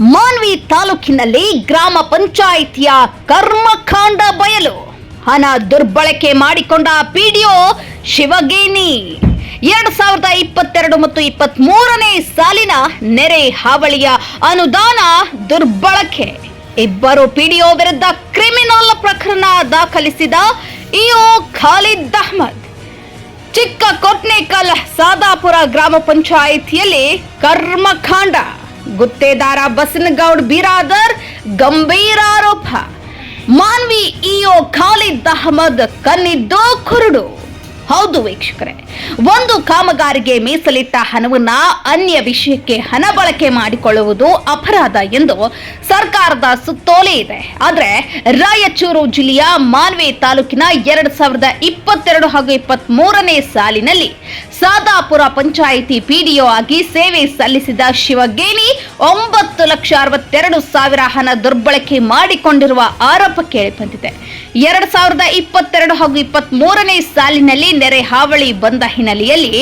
ಮಾನ್ವಿ ತಾಲೂಕಿನಲ್ಲಿ ಗ್ರಾಮ ಪಂಚಾಯಿತಿಯ ಕರ್ಮಕಾಂಡ ಬಯಲು. ಹಣ ದುರ್ಬಳಕೆ ಮಾಡಿಕೊಂಡ ಪಿಡಿಒ ಶಿವಗೇನಿ. ಎರಡ್ ಸಾವಿರದ ಇಪ್ಪತ್ತೆರಡು ಮತ್ತು ಇಪ್ಪತ್ತ್ ಮೂರನೇ ಸಾಲಿನ ನೆರೆ ಹಾವಳಿಯ ಅನುದಾನ ದುರ್ಬಳಕೆ. ಇಬ್ಬರು ಪಿಡಿಒ ವಿರುದ್ಧ ಕ್ರಿಮಿನಲ್ ಪ್ರಕರಣ ದಾಖಲಿಸಿದ ಇಒ ಖಾಲಿದ್ ಅಹ್ಮದ್. ಚಿಕ್ಕ ಕೊಟ್ನೇಕಲ್ ಸಾದಾಪುರ ಗ್ರಾಮ ಪಂಚಾಯಿತಿಯಲ್ಲಿ ಕರ್ಮಕಾಂಡ. ಗುತ್ತೇದಾರ ಬಸನಗೌಡ್ ಬಿರಾದರ್, ಗಂಭೀರ ಆರೋಪ. ಮಾನ್ವಿ ಇಒ ಖಾಲಿದ್ ಅಹಮದ್ ಕನ್ನಿದ್ದು ಕುರುಡು. ಹೌದು ವೀಕ್ಷಕರೇ, ಒಂದು ಕಾಮಗಾರಿಗೆ ಮೀಸಲಿಟ್ಟ ಹಣವನ್ನ ಅನ್ಯ ವಿಷಯಕ್ಕೆ ಹಣ ಬಳಕೆ ಮಾಡಿಕೊಳ್ಳುವುದು ಅಪರಾಧ ಎಂದು ಸರ್ಕಾರದ ಸುತ್ತೋಲೆ ಇದೆ. ಆದ್ರೆ, ರಾಯಚೂರು ಜಿಲ್ಲೆಯ ಮಾನ್ವಿ ತಾಲೂಕಿನ ಎರಡ್ ಸಾವಿರದ ಇಪ್ಪತ್ತೆರಡು ಹಾಗೂ ಇಪ್ಪತ್ತ್ ಮೂರನೇ ಸಾಲಿನಲ್ಲಿ ಸಾದಾಪುರ ಪಂಚಾಯಿತಿ ಪಿಡಿಒ ಆಗಿ ಸೇವೆ ಸಲ್ಲಿಸಿದ ಶಿವಗೇನಿ ಒಂಬತ್ತು ಲಕ್ಷ ಅರವತ್ತೆರಡು ಸಾವಿರ ಹಣ ದುರ್ಬಳಕೆ ಮಾಡಿಕೊಂಡಿರುವ ಆರೋಪ ಕೇಳಿಬಂದಿದೆ. ಎರಡ್ ಸಾವಿರದ ಇಪ್ಪತ್ತೆರಡು ಹಾಗೂ ಇಪ್ಪತ್ತ್ ಮೂರನೇ ಸಾಲಿನಲ್ಲಿ ನೆರೆ ಹಾವಳಿ ಬಂದ ಹಿನ್ನೆಲೆಯಲ್ಲಿ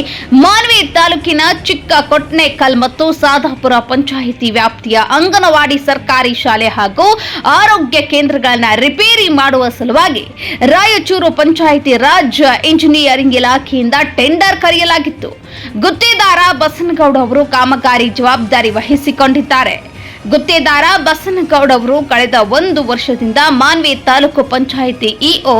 ಮಾನ್ವಿ ತಾಲೂಕಿನ ಚಿಕ್ಕ ಕೊಟ್ನೇಕಲ್ ಮತ್ತು ಸಾದಾಪುರ ಪಂಚಾಯಿತಿ ವ್ಯಾಪ್ತಿಯ ಅಂಗನವಾಡಿ ಸರ್ಕಾರಿ ಶಾಲೆ ಹಾಗೂ ಆರೋಗ್ಯ ಕೇಂದ್ರಗಳನ್ನ ರಿಪೇರಿ ಮಾಡುವ ಸಲುವಾಗಿ ರಾಯಚೂರು ಪಂಚಾಯಿತಿ ರಾಜ್ಯ ಇಂಜಿನಿಯರಿಂಗ್ ಇಲಾಖೆಯಿಂದ ಟೆಂಡರ್ ಕರೆಯಲಾಗಿತ್ತು ಗುತ್ತೇದಾರ ಬಸನಗೌಡ ಅವರು ಕಾಮಗಾರಿ ಜವಾಬ್ದಾರಿ ವಹಿಸಿಕೊಂಡಿದ್ದಾರೆ. ಗುತ್ತೇದಾರ ಬಸನಗೌಡ ಅವರು ಕಳೆದ ಒಂದು ವರ್ಷದಿಂದ ಮಾನ್ವಿ ತಾಲೂಕು ಪಂಚಾಯಿತಿ ಇಒ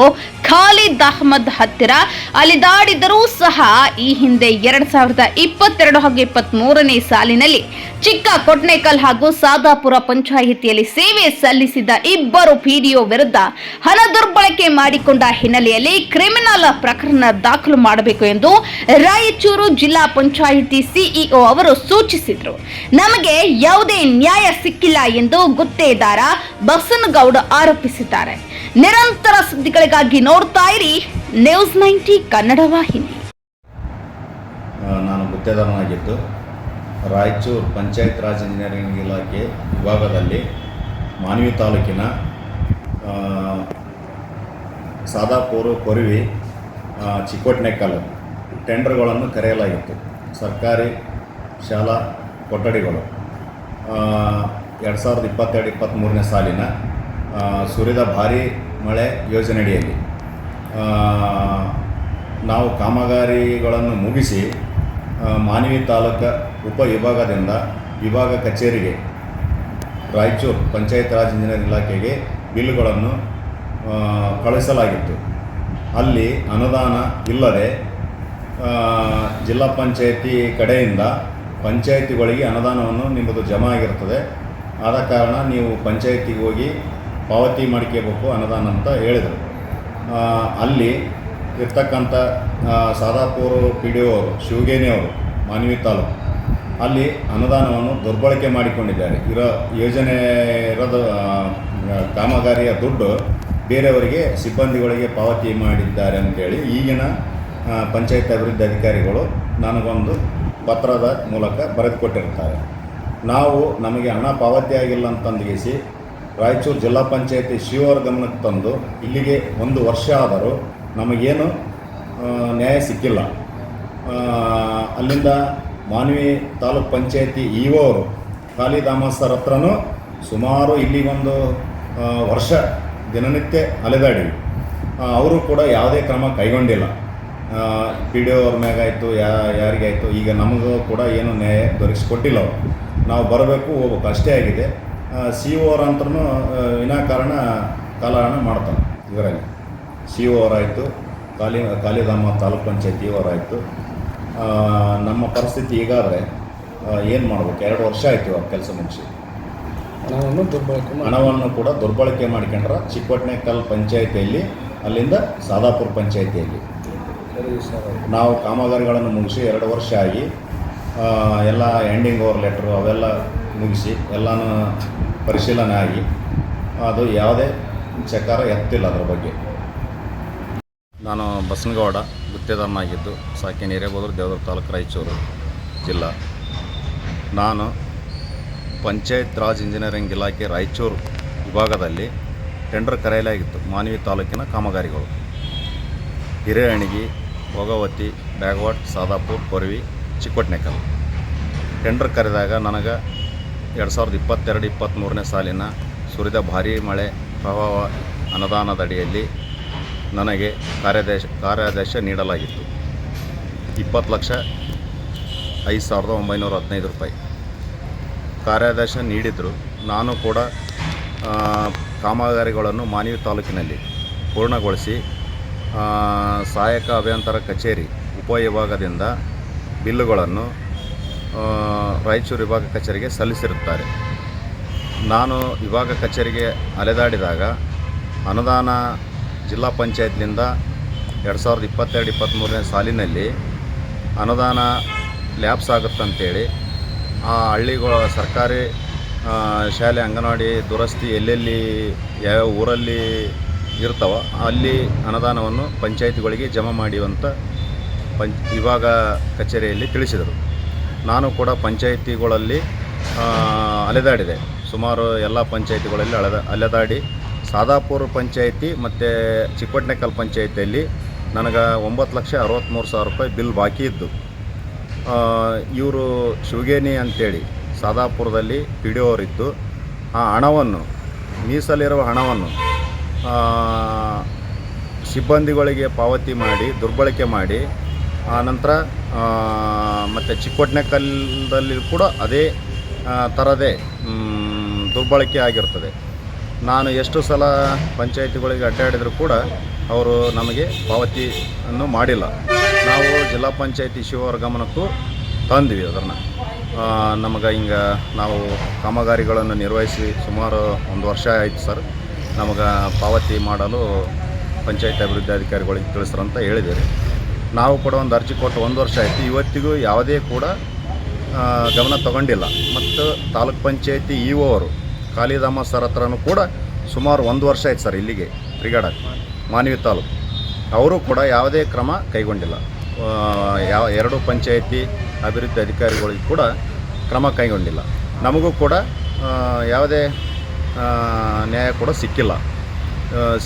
ಖಾಲಿದ್ ಅಹ್ಮದ್ ಹತ್ತಿರ ಅಲಿದಾಡಿದರೂ ಸಹ ಈ ಹಿಂದೆ ಎರಡ್ ಸಾವಿರದ ಇಪ್ಪತ್ತೆರಡು ಹಾಗೂ ಇಪ್ಪತ್ತ್ ಮೂರನೇ ಸಾಲಿನಲ್ಲಿ ಚಿಕ್ಕ ಕೊಟ್ನೇಕಲ್ ಹಾಗೂ ಸಾದಾಪುರ ಪಂಚಾಯಿತಿಯಲ್ಲಿ ಸೇವೆ ಸಲ್ಲಿಸಿದ ಇಬ್ಬರು ಪಿಡಿಒ ವಿರುದ್ಧ ಹಣ ದುರ್ಬಳಕೆ ಮಾಡಿಕೊಂಡ ಹಿನ್ನೆಲೆಯಲ್ಲಿ ಕ್ರಿಮಿನಲ್ ಪ್ರಕರಣ ದಾಖಲು ಮಾಡಬೇಕು ಎಂದು ರಾಯಚೂರು ಜಿಲ್ಲಾ ಪಂಚಾಯಿತಿ ಸಿಇಒ ಅವರು ಸೂಚಿಸಿದರು. ನಮಗೆ ಯಾವುದೇ ನ್ಯಾಯ ಸಿಕ್ಕಿಲ್ಲ ಎಂದು ಗುತ್ತೇದಾರ ಬಸನಗೌಡ ಆರೋಪಿಸಿದ್ದಾರೆ. ನಿರಂತರ ಸುದ್ದಿಗಳಿಗಾಗಿ ನೋಡ್ತಾ ಇರಿ ನ್ಯೂಸ್ ನೈಂಟಿ ಕನ್ನಡ ವಾಹಿನಿ. ನಾನು ಗುತ್ತೇದಾರನಾಗಿದ್ದು ರಾಯಚೂರು ಪಂಚಾಯತ್ ರಾಜ್ ಇಂಜಿನಿಯರಿಂಗ್ ಇಲಾಖೆ ವಿಭಾಗದಲ್ಲಿ ಮಾನವಿ ತಾಲೂಕಿನ ಸಾದಾಪುರ ಕೊರಿವಿ ಆ, ಚಿಕ್ಕೋಟ್ನೆಕಲ್ ಟೆಂಡರ್ಗಳನ್ನು ಕರೆಯಲಾಗಿತ್ತು. ಸರ್ಕಾರಿ ಶಾಲಾ ಕೊಠಡಿಗಳು. ಎರಡು ಸಾವಿರದ ಇಪ್ಪತ್ತೆರಡು ಇಪ್ಪತ್ತ್ಮೂರನೇ ಸಾಲಿನ ಸುರಿದ ಭಾರೀ ಮಳೆ ಯೋಜನೆಯಡಿಯಲ್ಲಿ. ನಾವು ಕಾಮಗಾರಿಗಳನ್ನು ಮುಗಿಸಿ ಮಾನವಿ ತಾಲೂಕ ಉಪವಿಭಾಗದಿಂದ ವಿಭಾಗ ಕಚೇರಿಗೆ, ರಾಯಚೂರು ಪಂಚಾಯತ್ ರಾಜ್ ಇಂಜಿನಿಯರಿಂಗ್ ಇಲಾಖೆಗೆ ಬಿಲ್ಗಳನ್ನು ಕಳುಹಿಸಲಾಗಿತ್ತು ಅಲ್ಲಿ ಅನುದಾನ ಇಲ್ಲದೆ ಜಿಲ್ಲಾ ಪಂಚಾಯತಿ ಕಡೆಯಿಂದ ಪಂಚಾಯತಿಗಳಿಗೆ ಅನುದಾನವನ್ನು ನಿಮ್ಮದು ಜಮಾ ಆಗಿರ್ತದೆ. ಆದ ಕಾರಣ ನೀವು ಪಂಚಾಯತಿಗೆ ಹೋಗಿ ಪಾವತಿ ಮಾಡ್ಕೋಬೇಕು ಅನುದಾನ ಅಂತ ಹೇಳಿದರು. ಅಲ್ಲಿ ಇರ್ತಕ್ಕಂಥ ಸಾದಾಪುರ ಪಿ ಡಿ ಅವರು, ಶಿವಗೇನಿ ಅವರು, ಮಾನ್ವಿ ತಾಲೂಕು, ಅಲ್ಲಿ ಅನುದಾನವನ್ನು ದುರ್ಬಳಕೆ ಮಾಡಿಕೊಂಡಿದ್ದಾರೆ. ಇರೋ ಯೋಜನೆ ಇರೋದು ಕಾಮಗಾರಿಯ ದುಡ್ಡು ಬೇರೆಯವರಿಗೆ, ಸಿಬ್ಬಂದಿಗಳಿಗೆ ಪಾವತಿ ಮಾಡಿದ್ದಾರೆ ಅಂತೇಳಿ ಈಗಿನ ಪಂಚಾಯತ್ ಅಭಿವೃದ್ಧಿ ಅಧಿಕಾರಿಗಳು ನನಗೊಂದು ಪತ್ರದ ಮೂಲಕ ಬರೆದುಕೊಟ್ಟಿರ್ತಾರೆ. ನಾವು ನಮಗೆ ಹಣ ಪಾವತಿ ಆಗಿಲ್ಲ ಅಂತಂದಿಗಿಸಿ ರಾಯಚೂರು ಜಿಲ್ಲಾ ಪಂಚಾಯತಿ ಶಿವರ ಗಮನಕ್ಕೆ ತಂದು ಇಲ್ಲಿಗೆ ಒಂದು ವರ್ಷ ಆದರೂ ನಮಗೇನು ನ್ಯಾಯ ಸಿಕ್ಕಿಲ್ಲ. ಅಲ್ಲಿಂದ ಮಾನ್ವಿ ತಾಲೂಕ್ ಪಂಚಾಯತಿ ಇ ಅವರು ಖಾಲಿದಾಮಸ್ ಸರ್ ಹತ್ರನೂ ಸುಮಾರು ಇಲ್ಲಿ ಒಂದು ವರ್ಷ ದಿನನಿತ್ಯ ಅಲೆದಾಡಿ. ಅವರು ಕೂಡ ಯಾವುದೇ ಕ್ರಮ ಕೈಗೊಂಡಿಲ್ಲ. ಪಿ ಡಿ ಅವ್ರ ಮ್ಯಾಗಾಯಿತು, ಯಾ, ಯಾರಿಗಾಯಿತು, ಈಗ ನಮಗೂ ಕೂಡ ಏನು ನ್ಯಾಯ ದೊರಕಿಸ್ಕೊಟ್ಟಿಲ್ಲ ಅವರು. ನಾವು ಬರಬೇಕು, ಹೋಗ್ಬೇಕು, ಅಷ್ಟೇ ಆಗಿದೆ. ಸಿ ಓ ಆರ್ ಅಂತೂ ವಿನಾಕಾರಣ ಕಾಲಹರಣ ಮಾಡ್ತಾನೆ ಇದರಲ್ಲಿ. ಸಿ ಆಯಿತು ಕಾಲಿ ಕಾಲಿಧಾಮ ತಾಲೂಕ್ ಪಂಚಾಯತಿ ಆಯಿತು. ನಮ್ಮ ಪರಿಸ್ಥಿತಿ ಈಗಾದರೆ ಏನು ಮಾಡ್ಬೇಕು? ಎರಡು ವರ್ಷ ಆಯಿತು ಆ ಕೆಲಸ ಮುಗಿಸಿ. ಹಣವನ್ನು ದುರ್ಬಳಕೆ ಹಣವನ್ನು ಕೂಡ ದುರ್ಬಳಕೆ ಮಾಡ್ಕೊಂಡ್ರ ಚಿಕ್ಕೋಟ್ನೇಕಲ್ ಪಂಚಾಯತಿಯಲ್ಲಿ ಅಲ್ಲಿಂದ ಸಾದಾಪುರ ಪಂಚಾಯತಿಯಲ್ಲಿ. ನಾವು ಕಾಮಗಾರಿಗಳನ್ನು ಮುಗಿಸಿ ಎರಡು ವರ್ಷ ಆಗಿ ಎಲ್ಲ ಎಂಡಿಂಗ್ ಓವರ್ ಲೆಟ್ರು ಅವೆಲ್ಲ ಮುಗಿಸಿ ಎಲ್ಲನೂ ಪರಿಶೀಲನೆ ಆಗಿ ಅದು ಯಾವುದೇ ಚಕಾರ ಎತ್ತಿಲ್ಲ ಅದರ ಬಗ್ಗೆ. ನಾನು ಬಸನಗೌಡ ಗುತ್ತೇದಾರನಾಗಿದ್ದು ಸಾಕಿ ಹಿರೇಬೋದ್ರ, ದೇವದ್ರ ತಾಲೂಕು ರಾಯಚೂರು ಜಿಲ್ಲಾ. ನಾನು ಪಂಚಾಯತ್ ರಾಜ್ ಇಂಜಿನಿಯರಿಂಗ್ ಇಲಾಖೆ ರಾಯಚೂರು ವಿಭಾಗದಲ್ಲಿ ಟೆಂಡರ್ ಕರೆಯಲಾಗಿತ್ತು ಮಾನವಿ ತಾಲೂಕಿನ ಕಾಮಗಾರಿಗಳು. ಹಿರೇಹಣಿಗಿ ಭೋಗವತಿ ಬ್ಯಾಗವಾಟ್ ಸಾದಾಪುರ್, ಕೊರವಿ, ಚಿಕ್ಕೋಟ್ನೇಕಲ್. ಟೆಂಡರ್ ಕರೆದಾಗ ನನಗೆ ಎರಡು ಸಾವಿರದ ಇಪ್ಪತ್ತೆರಡು ಇಪ್ಪತ್ತ್ಮೂರನೇ ಸಾಲಿನ ಸುರಿದ ಭಾರೀ ಮಳೆ ಪ್ರಭಾವ ಅನುದಾನದಡಿಯಲ್ಲಿ ನನಗೆ ಕಾರ್ಯಾದೇಶ ಕಾರ್ಯಾದೇಶ ನೀಡಲಾಗಿತ್ತು. ಇಪ್ಪತ್ತು ಲಕ್ಷ ಐದು ಸಾವಿರದ ಒಂಬೈನೂರ ಹದಿನೈದು ರೂಪಾಯಿ. ಕಾರ್ಯಾದೇಶ ನೀಡಿದರು. ನಾನು ಕೂಡ ಕಾಮಗಾರಿಗಳನ್ನು ಮಾನವಿ ತಾಲೂಕಿನಲ್ಲಿ ಪೂರ್ಣಗೊಳಿಸಿ ಸಹಾಯಕ ಅಭಿಯಂತರ ಕಚೇರಿ ಉಪವಿಭಾಗದಿಂದ ಬಿಲ್ಲುಗಳನ್ನು ರಾಯಚೂರು ವಿಭಾಗ ಕಚೇರಿಗೆ ಸಲ್ಲಿಸಿರುತ್ತಾರೆ. ನಾನು ವಿಭಾಗ ಕಚೇರಿಗೆ ಅಲೆದಾಡಿದಾಗ ಅನುದಾನ ಜಿಲ್ಲಾ ಪಂಚಾಯತ್ನಿಂದ ಎರಡು ಸಾವಿರದ ಇಪ್ಪತ್ತೆರಡು ಇಪ್ಪತ್ತ್ಮೂರನೇ ಸಾಲಿನಲ್ಲಿ ಅನುದಾನ ಲ್ಯಾಬ್ಸ್ ಆಗುತ್ತಂತೇಳಿ ಆ ಹಳ್ಳಿಗಳ ಸರ್ಕಾರಿ ಶಾಲೆ, ಅಂಗನವಾಡಿ ದುರಸ್ತಿ ಎಲ್ಲೆಲ್ಲಿ ಯಾವ ಊರಲ್ಲಿ ಇರ್ತಾವ ಅಲ್ಲಿ ಅನುದಾನವನ್ನು ಪಂಚಾಯತ್ಗಳಿಗೆ ಜಮಾ ಮಾಡಿವಂತ ಪಂಚ್, ವಿಭಾಗ ಕಚೇರಿಯಲ್ಲಿ ತಿಳಿಸಿದರು. ನಾನು ಕೂಡ ಪಂಚಾಯಿತಿಗಳಲ್ಲಿ ಅಲೆದಾಡಿದೆ. ಸುಮಾರು ಎಲ್ಲ ಪಂಚಾಯಿತಿಗಳಲ್ಲಿ ಅಲೆದ, ಅಲೆದಾಡಿ. ಸಾದಾಪುರ ಪಂಚಾಯಿತಿ ಮತ್ತು ಚಿಕ್ಕೋಟ್ನೆಕಲ್ ಪಂಚಾಯಿತಿಯಲ್ಲಿ ನನಗೆ ಒಂಬತ್ತು ಲಕ್ಷ ಅರವತ್ತ್ಮೂರು ಸಾವಿರ ರೂಪಾಯಿ ಬಿಲ್ ಬಾಕಿ ಇದ್ದು. ಇವರು ಶಿವಗೇನಿ ಅಂತೇಳಿ ಸಾದಾಪುರದಲ್ಲಿ ಪಿ ಡಿ ಅವರಿದ್ದು, ಆ ಹಣವನ್ನು, ಮೀಸಲಿರುವ ಹಣವನ್ನು ಸಿಬ್ಬಂದಿಗಳಿಗೆ ಪಾವತಿ ಮಾಡಿ, ದುರ್ಬಳಕೆ ಮಾಡಿ ಆನಂತರ ಮತ್ತು ಚಿಕ್ಕೋಟ್ನೆಕಲ್ದಲ್ಲಿ ಕೂಡ ಅದೇ ಆ, ಥರದೇ ದುರ್ಬಳಕೆ ಆಗಿರ್ತದೆ. ನಾನು ಎಷ್ಟು ಸಲ ಪಂಚಾಯಿತಿಗಳಿಗೆ ಅಡ್ಡಾಡಿದರೂ ಕೂಡ ಅವರು ನಮಗೆ ಪಾವತಿಯನ್ನು ಮಾಡಿಲ್ಲ. ನಾವು ಜಿಲ್ಲಾ ಪಂಚಾಯತಿ ಶಿವರ ಗಮನಕ್ಕೂ ತಂದ್ವಿ ಅದನ್ನು. ನಮಗೆ ಹಿಂಗೆ ನಾವು ಕಾಮಗಾರಿಗಳನ್ನು ನಿರ್ವಹಿಸಿ ಸುಮಾರು ಒಂದು ವರ್ಷ ಆಯಿತು ಸರ್. ನಮಗೆ ಪಾವತಿ ಮಾಡಲು ಪಂಚಾಯತ್ ಅಭಿವೃದ್ಧಿ ಅಧಿಕಾರಿಗಳಿಗೆ ತಿಳಿಸ್ರಂತ ಹೇಳಿದ್ದೀರಿ ನಾವು ಕೂಡ ಒಂದು ಅರ್ಜಿ ಕೊಟ್ಟು ಒಂದು ವರ್ಷ ಆಯಿತು, ಇವತ್ತಿಗೂ ಯಾವುದೇ ಕೂಡ ಗಮನ ತಗೊಂಡಿಲ್ಲ. ಮತ್ತು ತಾಲೂಕ್ ಪಂಚಾಯತಿ ಇ ಅವರು ಕಾಳಿದಾಮ ಸರ್ ಹತ್ರನೂ ಕೂಡ ಸುಮಾರು ಒಂದು ವರ್ಷ ಆಯ್ತು ಸರ್ ಇಲ್ಲಿಗೆ, ತಿರುಗಾಡಕ್ಕೆ. ಮಾನವಿ ತಾಲೂಕು. ಅವರು ಕೂಡ ಯಾವುದೇ ಕ್ರಮ ಕೈಗೊಂಡಿಲ್ಲ. ಯಾವ, ಎರಡು ಪಂಚಾಯತಿ ಅಭಿವೃದ್ಧಿ ಅಧಿಕಾರಿಗಳಿಗೆ ಕೂಡ ಕ್ರಮ ಕೈಗೊಂಡಿಲ್ಲ. ನಮಗೂ ಕೂಡ ಯಾವುದೇ ನ್ಯಾಯ ಕೂಡ ಸಿಕ್ಕಿಲ್ಲ.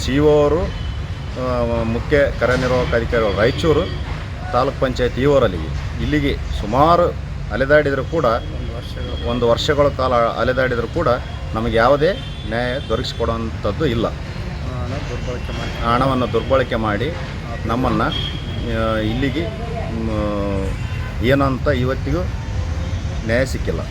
ಸಿ ಅವರು ಮುಖ್ಯ ಕಾರ್ಯನಿರ್ವಾಹಕ ಅಧಿಕಾರಿ ರಾಯಚೂರು ತಾಲೂಕ್ ಪಂಚಾಯತ್ ಇವರಲ್ಲಿ ಇಲ್ಲಿಗೆ ಸುಮಾರು ಅಲೆದಾಡಿದರೂ ಕೂಡ, ಒಂದು ವರ್ಷಗಳು ಕಾಲ ಅಲೆದಾಡಿದರೂ ಕೂಡ ನಮಗೆ ಯಾವುದೇ ನ್ಯಾಯ ದೊರಕಿಸಿಕೊಡುವಂಥದ್ದು ಇಲ್ಲ. ಹಣವನ್ನು ದುರ್ಬಳಕೆ ಮಾಡಿ ನಮ್ಮನ್ನು ಇಲ್ಲಿಗೆ ಏನಂತ ಇವತ್ತಿಗೂ ನ್ಯಾಯ ಸಿಕ್ಕಿಲ್ಲ.